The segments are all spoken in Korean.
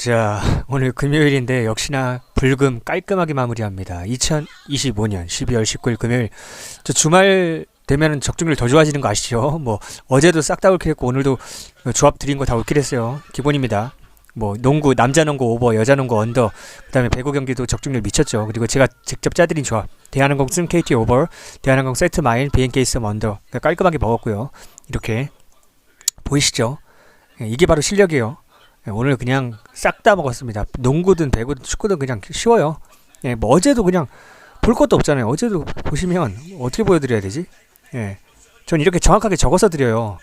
자, 오늘 금요일인데 역시나 불금 깔끔하게 마무리합니다. 2025년 12월 19일 금요일. 저 주말 되면은 적중률 더 좋아지는 거 아시죠? 뭐 어제도 싹 다 올킬했고 오늘도 조합 드린 거 다 올킬했어요. 기본입니다. 뭐 농구 남자 농구 오버 여자 농구 언더 그다음에 배구 경기도 적중률 미쳤죠. 그리고 제가 직접 짜드린 조합 대한항공 쓴 KT 오버 대한항공 세트 마일 BNK 쓴 언더 깔끔하게 먹었고요. 이렇게 보이시죠? 예, 이게 바로 실력이에요. 예, 오늘 그냥 싹 다 먹었습니다. 농구든 배구든 축구든 그냥 쉬워요. 예, 뭐 어제도 그냥 볼 것도 없잖아요. 어제도 보시면 어떻게 보여드려야 되지? 예, 전 이렇게 정확하게 적어서 드려요.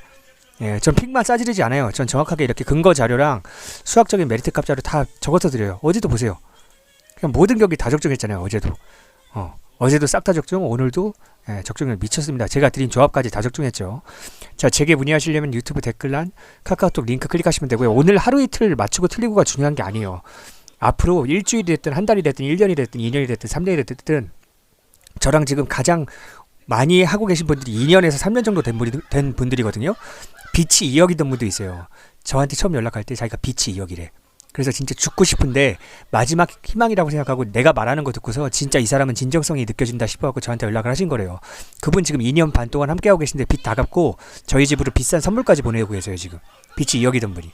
예, 전 픽만 싸지르지 않아요. 전 정확하게 이렇게 근거 자료랑 수학적인 메리트 값 자료 다 적어서 드려요. 어제도 보세요. 그냥 모든 경기 다 적중했잖아요. 어제도. 어, 어제도 싹 다 적중, 오늘도 예, 적중을 미쳤습니다. 제가 드린 조합까지 다 적중했죠. 자, 제게 문의하시려면 유튜브 댓글란 카카오톡 링크 클릭하시면 되고요. 오늘 하루 이틀 맞추고 틀리고가 중요한 게 아니에요. 앞으로 일주일이 됐든 한 달이 됐든 1년이 됐든 2년이 됐든 3년이 됐든 저랑 지금 가장 많이 하고 계신 분들이 2년에서 3년 정도 된, 분이, 된 분들이거든요. 빛이 2억이던 분도 있어요. 저한테 처음 연락할 때 자기가 빛이 2억이래. 그래서 진짜 죽고 싶은데 마지막 희망이라고 생각하고 내가 말하는 거 듣고서 진짜 이 사람은 진정성이 느껴진다 싶어갖고 저한테 연락을 하신 거래요. 그분 지금 2년 반 동안 함께하고 계신데 빚 다 갚고 저희 집으로 비싼 선물까지 보내고 계세요 지금. 빛이 2억이던 분이.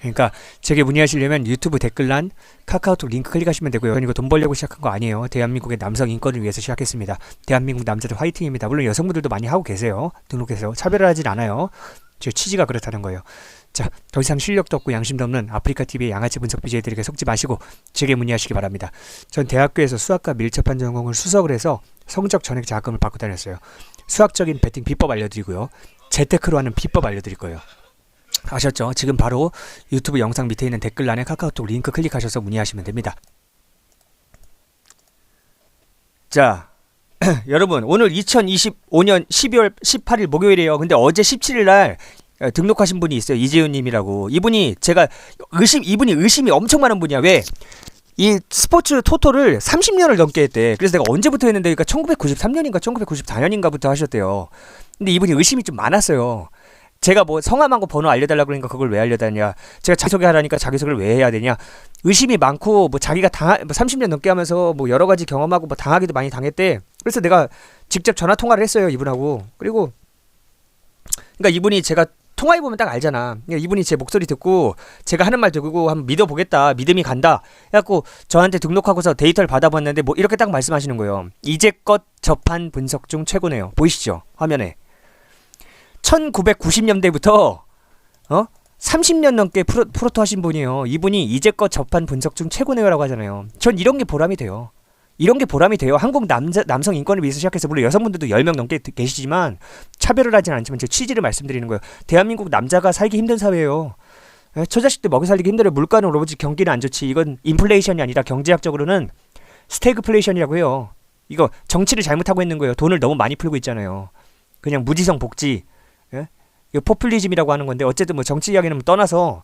그러니까 제게 문의하시려면 유튜브 댓글란 카카오톡 링크 클릭하시면 되고요. 이거 돈 벌려고 시작한 거 아니에요. 대한민국의 남성 인권을 위해서 시작했습니다. 대한민국 남자들 화이팅입니다. 물론 여성분들도 많이 하고 계세요. 등록해서 차별을 하진 않아요. 제 취지가 그렇다는 거예요. 자, 더 이상 실력도 없고 양심도 없는 아프리카 TV의 양아치 분석 BJ들에게 속지 마시고 제게 문의하시기 바랍니다. 전 대학교에서 수학과 밀접한 전공을 수석을 해서 성적 전액 장학금을 받고 다녔어요. 수학적인 배팅 비법 알려드리고요. 재테크로 하는 비법 알려드릴 거예요. 아셨죠? 지금 바로 유튜브 영상 밑에 있는 댓글란에 카카오톡 링크 클릭하셔서 문의하시면 됩니다. 자, 여러분 오늘 2025년 12월 18일 목요일이에요. 근데 어제 17일 날 어, 등록하신 분이 있어요. 이재훈 님이라고. 이분이 제가 의심 이분이 의심이 엄청 많은 분이야. 왜? 이 스포츠 토토를 30년을 넘게 했대. 그래서 내가 언제부터 했는데 그러니까 1993년인가 1994년인가부터 하셨대요. 근데 이분이 의심이 좀 많았어요. 제가 뭐 성함하고 번호 알려달라 그러니까 그걸 왜 알려달냐. 제가 자기소개하라니까 자기소개를 왜 해야 되냐. 의심이 많고 뭐 자기가 당뭐 30년 넘게 하면서 뭐 여러 가지 경험하고 뭐 당하기도 많이 당했대. 그래서 내가 직접 전화 통화를 했어요 이분하고. 그리고 그러니까 이분이 제가 통화해 보면 딱 알잖아. 그러니까 이분이 제 목소리 듣고 제가 하는 말 듣고 한번 믿어보겠다, 믿음이 간다. 해갖고 저한테 등록하고서 데이터를 받아봤는데 뭐 이렇게 딱 말씀하시는 거예요. 이제껏 접한 분석 중 최고네요. 보이시죠? 화면에. 1990년대부터 어? 30년 넘게 프로, 프로토 하신 분이에요. 이분이 이제껏 접한 분석 중 최고네요라고 하잖아요. 전 이런 게 보람이 돼요. 이런 게 보람이 돼요. 한국 남자 남성 인권을 위해서 시작해서 물론 여성분들도 10명 넘게 계시지만 차별을 하진 않지만 제 취지를 말씀드리는 거예요. 대한민국 남자가 살기 힘든 사회예요. 예, 처자식들 먹여 살리기 힘들어요. 물가는 오르지 경기는 안 좋지. 이건 인플레이션이 아니라 경제학적으로는 스태그플레이션이라고 해요. 이거 정치를 잘못하고 있는 거예요. 돈을 너무 많이 풀고 있잖아요. 그냥 무지성 복지. 예? 이거 포퓰리즘이라고 하는 건데 어쨌든 뭐 정치 이야기는 떠나서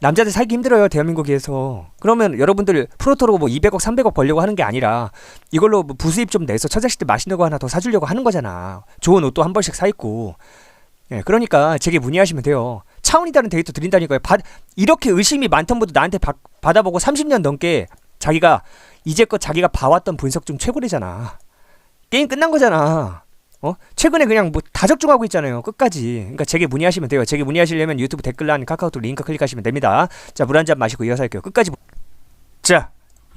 남자들 살기 힘들어요 대한민국에서. 그러면 여러분들 프로토로 뭐 200억 300억 벌려고 하는 게 아니라 이걸로 뭐 부수입 좀 내서 처자식들 맛있는 거 하나 더 사주려고 하는 거잖아. 좋은 옷도 한 벌씩 사 입고. 예 그러니까 제게 문의하시면 돼요. 차원이 다른 데이터 드린다니까요. 받, 이렇게 의심이 많던 분도 나한테 받, 받아보고 30년 넘게 자기가 이제껏 자기가 봐왔던 분석 중 최고래잖아. 게임 끝난 거잖아 어? 최근에 그냥 뭐 다 적중하고 있잖아요. 끝까지. 그러니까 제게 문의하시면 돼요. 제게 문의하시려면 유튜브 댓글란 카카오톡 링크 클릭하시면 됩니다. 자, 물 한 잔 마시고 이어서 할게요. 끝까지. 보- 자,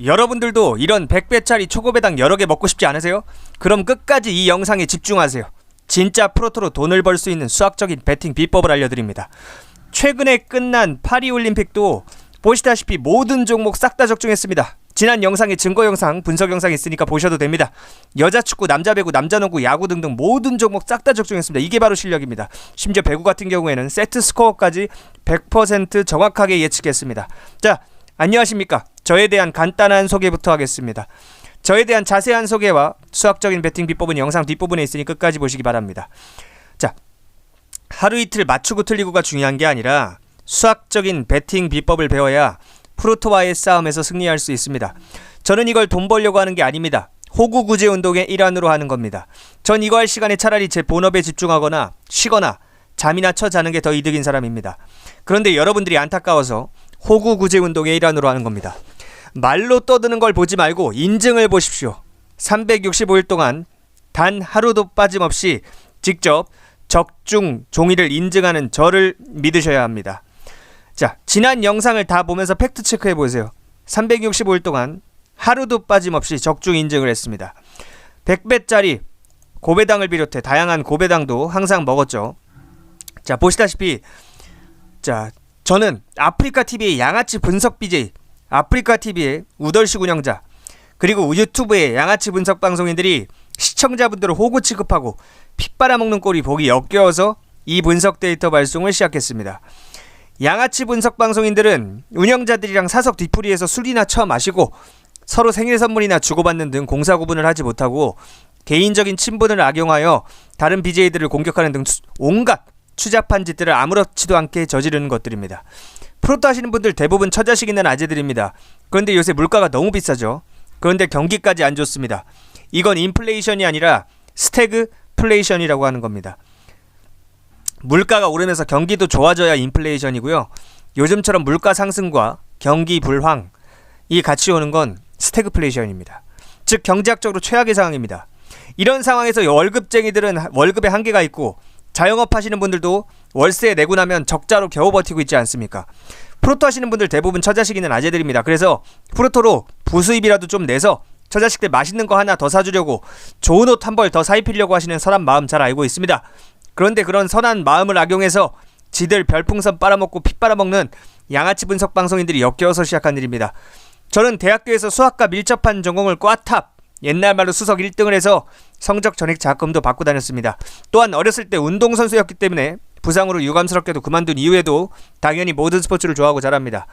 여러분들도 이런 100배짜리 초고배당 여러 개 먹고 싶지 않으세요? 그럼 끝까지 이 영상에 집중하세요. 진짜 프로토로 돈을 벌 수 있는 수학적인 베팅 비법을 알려드립니다. 최근에 끝난 파리올림픽도 보시다시피 모든 종목 싹 다 적중했습니다. 지난 영상에 증거 영상, 분석 영상 있으니까 보셔도 됩니다. 여자 축구, 남자 배구, 남자 농구, 야구 등등 모든 종목 싹 다 적중했습니다. 이게 바로 실력입니다. 심지어 배구 같은 경우에는 세트 스코어까지 100% 정확하게 예측했습니다. 자, 안녕하십니까? 저에 대한 간단한 소개부터 하겠습니다. 저에 대한 자세한 소개와 수학적인 베팅 비법은 영상 뒷부분에 있으니 끝까지 보시기 바랍니다. 자, 하루 이틀 맞추고 틀리고가 중요한 게 아니라 수학적인 베팅 비법을 배워야 프로토와의 싸움에서 승리할 수 있습니다. 저는 이걸 돈 벌려고 하는 게 아닙니다. 호구 구제 운동의 일환으로 하는 겁니다. 전 이거 할 시간에 차라리 제 본업에 집중하거나 쉬거나 잠이나 쳐 자는 게 더 이득인 사람입니다. 그런데 여러분들이 안타까워서 호구 구제 운동의 일환으로 하는 겁니다. 말로 떠드는 걸 보지 말고 인증을 보십시오. 365일 동안 단 하루도 빠짐없이 직접 적중 종이를 인증하는 저를 믿으셔야 합니다. 자, 지난 영상을 다 보면서 팩트 체크해 보세요. 365일 동안 하루도 빠짐없이 적중 인증을 했습니다. 100배짜리 고배당을 비롯해 다양한 고배당도 항상 먹었죠. 자, 보시다시피 자, 저는 아프리카 TV의 양아치 분석 BJ, 아프리카 TV의 우덜식 운영자, 그리고 유튜브의 양아치 분석 방송인들이 시청자분들을 호구 취급하고 핏 빨아먹는 꼴이 보기 역겨워서 이 분석 데이터 발송을 시작했습니다. 양아치 분석 방송인들은 운영자들이랑 사석 뒤풀이에서 술이나 처 마시고 서로 생일 선물이나 주고받는 등 공사 구분을 하지 못하고 개인적인 친분을 악용하여 다른 BJ들을 공격하는 등 수- 온갖 추잡한 짓들을 아무렇지도 않게 저지르는 것들입니다. 프로토 하시는 분들 대부분 처자식 있는 아재들입니다. 그런데 요새 물가가 너무 비싸죠. 그런데 경기까지 안 좋습니다. 이건 인플레이션이 아니라 스태그 플레이션이라고 하는 겁니다. 물가가 오르면서 경기도 좋아져야 인플레이션이고요. 요즘처럼 물가 상승과 경기 불황 이 같이 오는 건 스태그플레이션입니다. 즉 경제학적으로 최악의 상황입니다. 이런 상황에서 월급쟁이들은 하- 월급에 한계가 있고 자영업 하시는 분들도 월세 내고 나면 적자로 겨우 버티고 있지 않습니까? 프로토 하시는 분들 대부분 처자식 있는 아재들입니다. 그래서 프로토로 부수입이라도 좀 내서 처자식들 맛있는 거 하나 더 사주려고 좋은 옷 한 벌 더 사입히려고 하시는 선한 마음 잘 알고 있습니다. 그런데 그런 선한 마음을 악용해서 지들 별풍선 빨아먹고 피 빨아먹는 양아치 분석 방송인들이 역겨워서 시작한 일입니다. 저는 대학교에서 수학과 밀접한 전공을 꽈탑 옛날 말로 수석 1등을 해서 성적 전액 장학금도 받고 다녔습니다. 또한 어렸을 때 운동선수였기 때문에 부상으로 유감스럽게도 그만둔 이후에도 당연히 모든 스포츠를 좋아하고 자랍니다.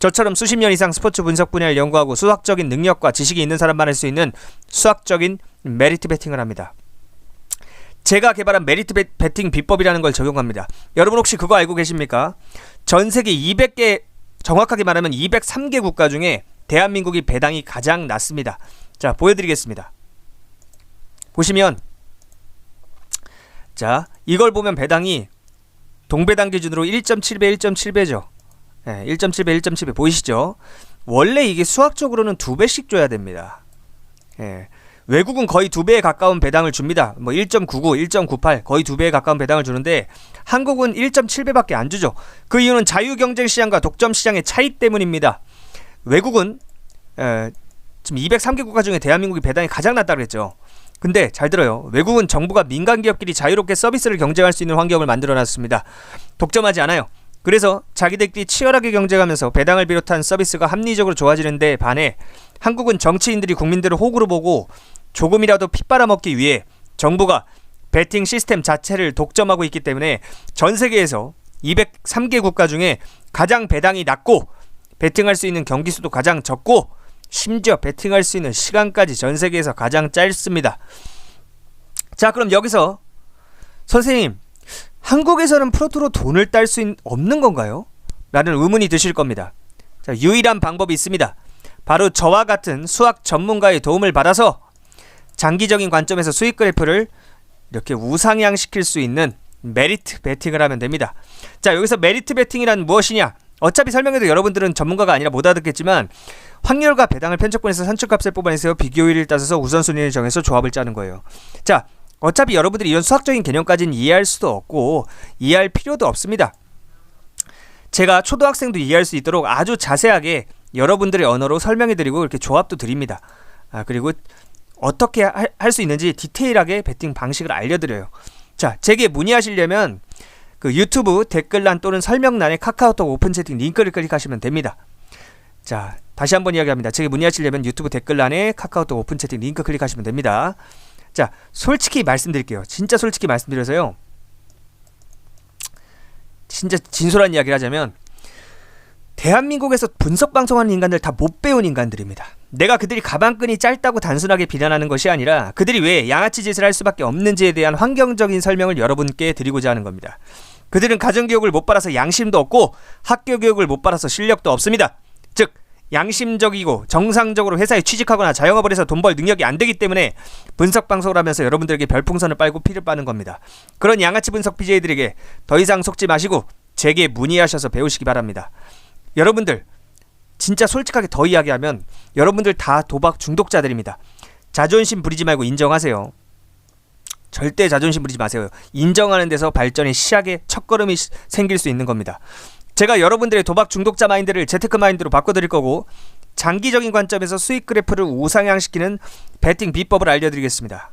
저처럼 수십 년 이상 스포츠 분석 분야를 연구하고 수학적인 능력과 지식이 있는 사람만 할 수 있는 수학적인 메리트 베팅을 합니다. 제가 개발한 메리트 베- 베팅 비법이라는 걸 적용합니다. 여러분 혹시 그거 알고 계십니까? 전 세계 200개 정확하게 말하면 203개 국가 중에 대한민국이 배당이 가장 낮습니다. 자, 보여드리겠습니다. 보시면 자, 이걸 보면 배당이 동배당 기준으로 1.7배, 1.7배죠. 네, 1.7배, 1.7배 보이시죠? 원래 이게 수학적으로는 두 배씩 줘야 됩니다. 예. 외국은 거의 두 배에 가까운 배당을 줍니다. 뭐 1.99, 1.98 거의 두 배에 가까운 배당을 주는데 한국은 1.7배밖에 안 주죠. 그 이유는 자유 경쟁 시장과 독점 시장의 차이 때문입니다. 외국은 에, 지금 203개 국가 중에 대한민국이 배당이 가장 낮다 그랬죠. 근데 잘 들어요. 외국은 정부가 민간 기업끼리 자유롭게 서비스를 경쟁할 수 있는 환경을 만들어 놨습니다. 독점하지 않아요. 그래서 자기들끼리 치열하게 경쟁하면서 배당을 비롯한 서비스가 합리적으로 좋아지는데 반해 한국은 정치인들이 국민들을 호구로 보고 조금이라도 피 빨아먹기 위해 정부가 베팅 시스템 자체를 독점하고 있기 때문에 전 세계에서 203개 국가 중에 가장 배당이 낮고 베팅할 수 있는 경기 수도 가장 적고 심지어 베팅할 수 있는 시간까지 전 세계에서 가장 짧습니다. 자, 그럼 여기서 선생님, 한국에서는 프로토로 돈을 딸 수 없는 건가요? 라는 의문이 드실 겁니다. 자, 유일한 방법이 있습니다. 바로 저와 같은 수학 전문가의 도움을 받아서 장기적인 관점에서 수익 그래프를 이렇게 우상향시킬 수 있는 메리트 베팅을 하면 됩니다. 자, 여기서 메리트 베팅이란 무엇이냐? 어차피 설명해도 여러분들은 전문가가 아니라 못 알아듣겠지만 확률과 배당을 편집권에서 산출값을 뽑아내서 비교율을 따져서 우선순위를 정해서 조합을 짜는 거예요. 자, 어차피 여러분들이 이런 수학적인 개념까지는 이해할 수도 없고 이해할 필요도 없습니다. 제가 초등학생도 이해할 수 있도록 아주 자세하게 여러분들의 언어로 설명해드리고 이렇게 조합도 드립니다. 아 그리고 어떻게 할 수 있는지 디테일하게 베팅 방식을 알려드려요. 자, 제게 문의하시려면 그 유튜브 댓글란 또는 설명란에 카카오톡 오픈 채팅 링크를 클릭하시면 됩니다. 자, 다시 한번 이야기합니다. 제게 문의하시려면 유튜브 댓글란에 카카오톡 오픈 채팅 링크 클릭하시면 됩니다. 자, 솔직히 말씀드릴게요. 진짜 솔직히 말씀드려서요. 진짜 진솔한 이야기를 하자면 대한민국에서 분석 방송하는 인간들 다 못 배운 인간들입니다. 내가 그들이 가방끈이 짧다고 단순하게 비난하는 것이 아니라 그들이 왜 양아치 짓을 할 수밖에 없는지에 대한 환경적인 설명을 여러분께 드리고자 하는 겁니다. 그들은 가정교육을 못 받아서 양심도 없고 학교 교육을 못 받아서 실력도 없습니다. 즉 양심적이고 정상적으로 회사에 취직하거나 자영업을 해서 돈 벌 능력이 안 되기 때문에 분석 방송을 하면서 여러분들에게 별풍선을 빨고 피를 빠는 겁니다. 그런 양아치 분석 BJ들에게 더 이상 속지 마시고 제게 문의하셔서 배우시기 바랍니다. 여러분들 진짜 솔직하게 더 이야기하면 여러분들 다 도박 중독자들입니다. 자존심 부리지 말고 인정하세요. 절대 자존심 부리지 마세요. 인정하는 데서 발전의 시작의 첫걸음이 시- 생길 수 있는 겁니다. 제가 여러분들의 도박 중독자 마인드를 재테크 마인드로 바꿔드릴 거고 장기적인 관점에서 수익 그래프를 우상향시키는 배팅 비법을 알려드리겠습니다.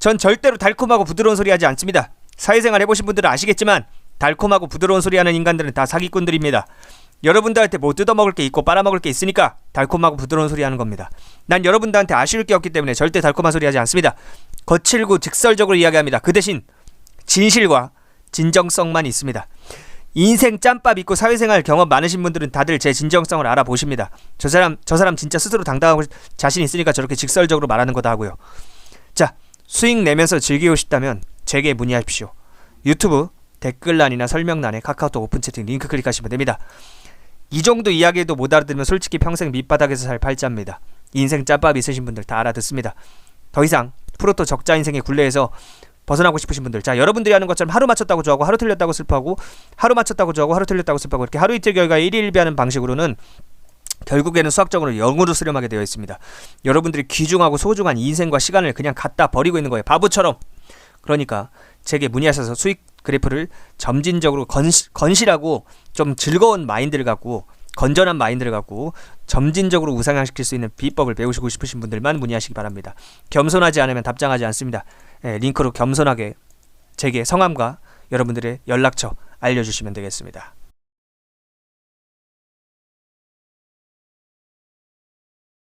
전 절대로 달콤하고 부드러운 소리 하지 않습니다. 사회생활 해보신 분들은 아시겠지만 달콤하고 부드러운 소리 하는 인간들은 다 사기꾼들입니다. 여러분들한테 뭐 뜯어먹을 게 있고 빨아먹을 게 있으니까 달콤하고 부드러운 소리 하는 겁니다. 난 여러분들한테 아쉬울 게 없기 때문에 절대 달콤한 소리 하지 않습니다. 거칠고 직설적으로 이야기합니다. 그 대신 진실과 진정성만 있습니다. 인생 짬밥 있고 사회생활 경험 많으신 분들은 다들 제 진정성을 알아보십니다. 저 사람 저 사람 진짜 스스로 당당하고 자신 있으니까 저렇게 직설적으로 말하는 거다 하고요. 자 수익 내면서 즐기고 싶다면 제게 문의하십시오. 유튜브 댓글란이나 설명란에 카카오톡 오픈 채팅 링크 클릭하시면 됩니다. 이 정도 이야기도 못 알아들으면 솔직히 평생 밑바닥에서 살 팔자입니다. 인생 짬밥 있으신 분들 다 알아듣습니다. 더 이상 프로토 적자 인생의 굴레에서 벗어나고 싶으신 분들 자 여러분들이 하는 것처럼 하루 맞췄다고 좋아하고 하루 틀렸다고 슬퍼하고 하루 맞췄다고 좋아하고 하루 틀렸다고 슬퍼하고 이렇게 하루 이틀 결과 일일비하는 방식으로는 결국에는 수학적으로 0으로 수렴하게 되어 있습니다. 여러분들이 귀중하고 소중한 인생과 시간을 그냥 갖다 버리고 있는 거예요. 바보처럼. 그러니까 제게 문의하셔서 수익 그래프를 점진적으로 건실, 건실하고 좀 즐거운 마인드를 갖고 건전한 마인드를 갖고 점진적으로 우상향시킬 수 있는 비법을 배우시고 싶으신 분들만 문의하시기 바랍니다. 겸손하지 않으면 답장하지 않습니다. 예, 링크로 겸손하게 제게 성함과 여러분들의 연락처 알려주시면 되겠습니다.